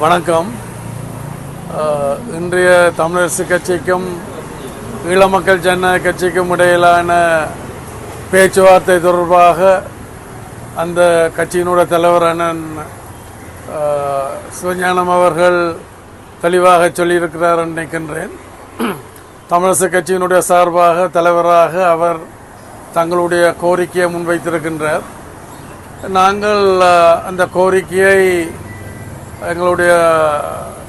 வணக்கம். இன்றைய தமிழரசு கட்சிக்கும் ஈழ மக்கள் ஜனநாயக கட்சிக்கும் இடையிலான பேச்சுவார்த்தை தொடர்பாக அந்த கட்சியினுடைய தலைவர் அண்ணன் சிவஞானம் அவர்கள் தெளிவாக சொல்லியிருக்கிறார் நினைக்கின்றேன். தமிழரசு கட்சியினுடைய சார்பாக தலைவராக அவர் தங்களுடைய கோரிக்கையை முன்வைத்திருக்கின்றார். நாங்கள் அந்த கோரிக்கையை எங்களுடைய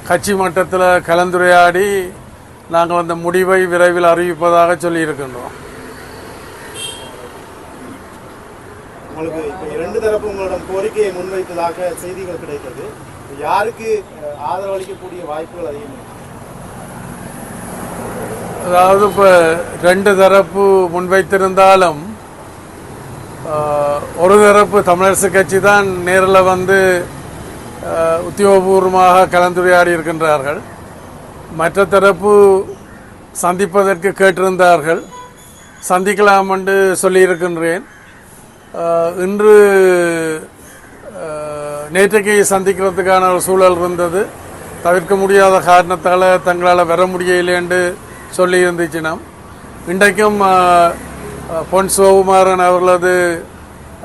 கட்சி மட்டத்தில் கலந்துரையாடி நாங்கள் அந்த முடிவை விரைவில் அறிவிப்பதாக சொல்லியிருக்கின்றோம் உங்களுக்கு இரண்டு தரப்பு உங்களிடம் கோரிக்கையை முன்வைத்ததாக செய்திகள் கிடைத்தது யாருக்கு ஆதரவு அளிக்கக்கூடிய வாய்ப்புகள் அதிகம்? அதாவது இப்போ ரெண்டு தரப்பு முன்வைத்திருந்தாலும் ஒரு தரப்பு தமிழரசு கட்சி தான் நேரில் வந்து உத்தியோகபூர்வமாக கலந்துரையாடி இருக்கின்றார்கள். மற்ற தரப்பு சந்திப்பதற்கு கேட்டிருந்தார்கள். சந்திக்கலாம் என்று சொல்லியிருக்கின்றேன் இன்று நேற்றைக்கு சந்திக்கிறதுக்கான ஒரு சூழல் இருந்தது. தவிர்க்க முடியாத காரணத்தால் தங்களால் வர முடியலேன்னு என்று சொல்லி இருந்துச்சுனாம் இன்றைக்கும் பொன் சிவகுமாரன் அவர்களது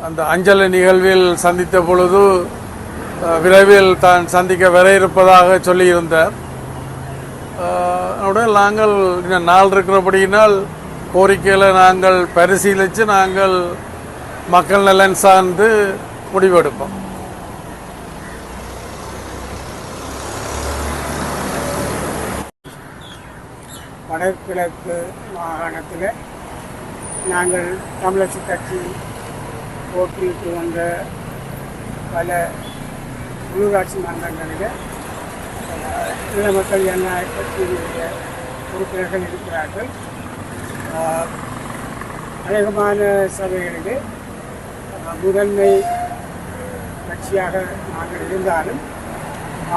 அந்த அஞ்சலி நிகழ்வில் சந்தித்த பொழுது விரைவில் தான் சந்திக்க வர இருப்பதாக சொல்லியிருந்தார். அதோட நாங்கள் இன்னும் நாள் இருக்கிறபடியினால் கோரிக்கையில் நாங்கள் பரிசீலித்து நாங்கள் மக்கள் நலன் சார்ந்து முடிவெடுப்போம். வடகிழக்கு மாகாணத்தில் நாங்கள் தமிழரசு கட்சி போட்டியிட்டு வந்த பல உள்ளூராட்சி மன்றங்களில் இள மக்கள் ஜனநாயக கட்சியினுடைய உறுப்பினர்கள் இருக்கிறார்கள். அநேகமான சபைகளிலே முதன்மை கட்சியாக நாங்கள் இருந்தாலும்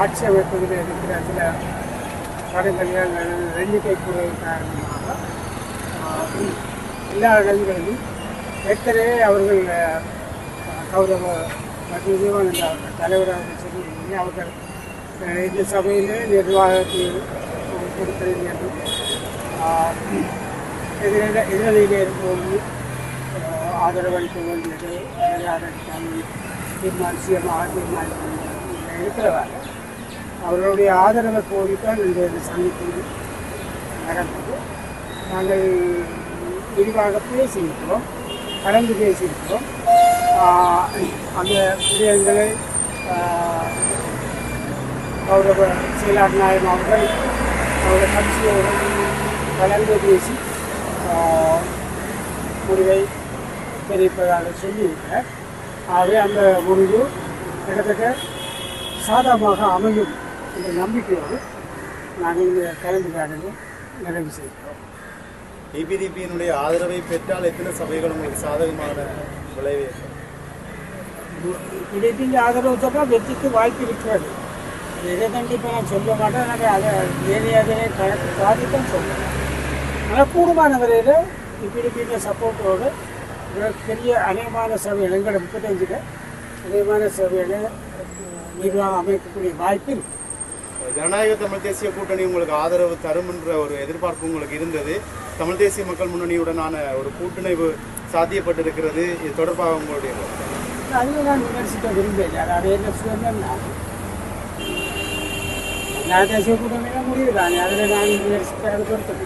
ஆட்சி அமைப்பதில் இருக்கிற சில தடங்கல்கள் எண்ணிக்கை குறைவு காரணமாக எல்லா இடங்களிலும் ஏற்கனவே அவர்கள் கௌரவ மற்றும் விவேகானந்த தலைவராக சொல்லி அவர்கள் இந்த சபையிலே நிர்வாகத்தை கொடுக்கிறது என்றும் ஆஹ், எதிரிலே இருக்கும்போது ஆஹ், ஆதரவளிக்க வேண்டியது ஆதரவளிக்காமல் தீர்மானிச்சியமாக தீர்மானிக்க இருக்கிறவார்கள் அவர்களுடைய ஆதரவை கோரித்தான் இந்த சந்திப்பு நடந்தது. நாங்கள் விரிவாக பேசியிருக்கிறோம் கலந்து பேசியிருக்கிறோம். அந்த விடயங்களை ஆஹ், கௌரவ செயலாளர் அவர்கள் அவருடைய கட்சியோடு கலந்து பேசி முடிவை தெரிவிப்பதாக சொல்லியிருக்கிறார். ஆகவே அந்த முடிவு கிட்டத்தட்ட சாதகமாக அமையும் என்ற நம்பிக்கையோடு நாங்கள் இந்த கலந்துரையாடலை நிறைவு செய்கிறோம். ஏபிடிபியினுடைய ஆதரவை பெற்றால் எத்தனை சபைகள் உங்களுக்கு சாதகமான விளைவு? ஏற்படும்? ஆதரவு சொன்னால் வெற்றிக்கு வாய்ப்பு இருக்கிறது. இதை கண்டிப்பாக நான் சொல்ல மாட்டேன் எனக்கு அதை ஏரியாவிலே கணக்கு பாதி சொல்லுவேன் ஆனால் கூடுமான வரையில் இப்பிடிப்பின் சப்போர்ட்டோடு பெரிய அநேகமான சபைகள் எங்களோட முப்பத்தஞ்சில் அநேகமான சபையில் நிர்வாகம் அமைக்கக்கூடிய வாய்ப்பு இருக்கு ஜனநாயக தமிழ் தேசிய கூட்டணி உங்களுக்கு ஆதரவு தரும் என்ற ஒரு எதிர்பார்ப்பு உங்களுக்கு இருந்தது. தமிழ் தேசிய மக்கள் முன்னணியுடனான ஒரு கூட்டணிவு சாத்தியப்பட்டிருக்கிறது. இது தொடர்பாக உங்களுடைய கருத்து. அதுவும் நான் விமர்சிக்க விரும்பல அதாவது என்ன சொன்னா நான் தேசிய கூட்டணியில் முடிவு தானே அதில் நான் விமர்சிக்கிறது பொறுத்தது